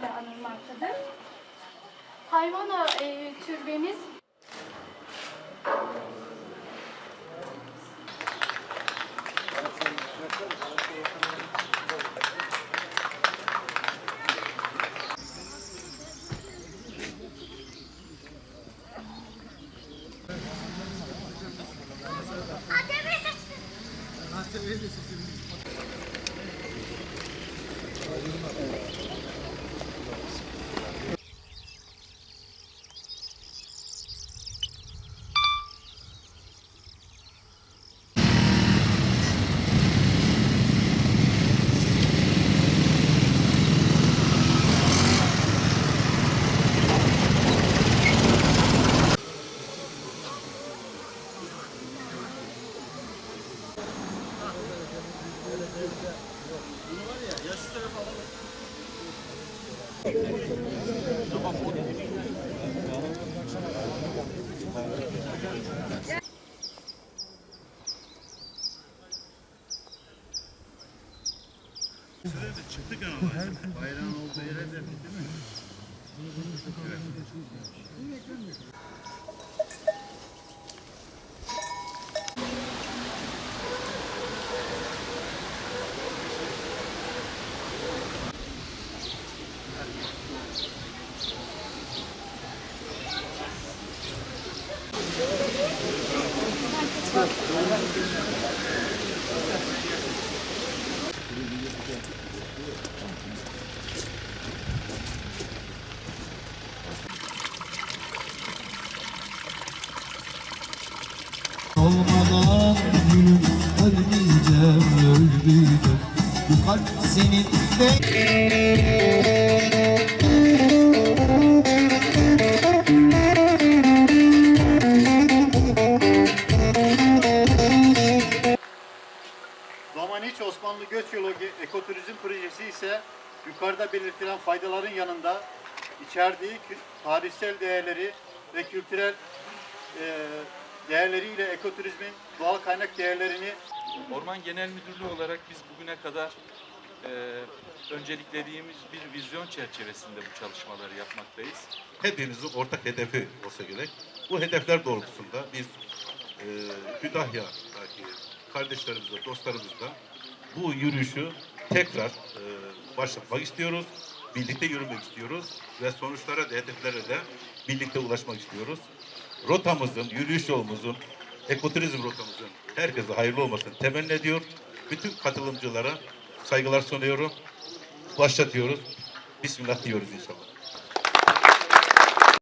ismiyle anılmaktadır. Hayvana e, türbemiz Ateş! Ateş! Çıktık ama bayrağın olduğu yere de değil mi? Olmadan gülüm ölmeyeceğim öldüydüm Bu kalp senin de Domaniç Osmanlı Göç Yolu Ekoturizm Projesi ise yukarıda belirtilen faydaların yanında içerdiği tarihsel değerleri ve kültürel e, değerleriyle ekoturizmin doğal kaynak değerlerini Orman Genel Müdürlüğü olarak biz bugüne kadar e, önceliklediğimiz bir vizyon çerçevesinde bu çalışmaları yapmaktayız. hepimizin ortak hedefi olsa gerek. Bu hedefler doğrultusunda biz e, Kütahya'daki kardeşlerimizle, dostlarımızla bu yürüyüşü tekrar e, başlatmak istiyoruz. Birlikte yürümek istiyoruz ve sonuçlara da hedeflere de birlikte ulaşmak istiyoruz. Rotamızın, yürüyüş yolumuzun, ekoturizm rotamızın herkese hayırlı olmasını temenni ediyor. Bütün katılımcılara saygılar sunuyorum. Başlatıyoruz. Bismillah diyoruz inşallah.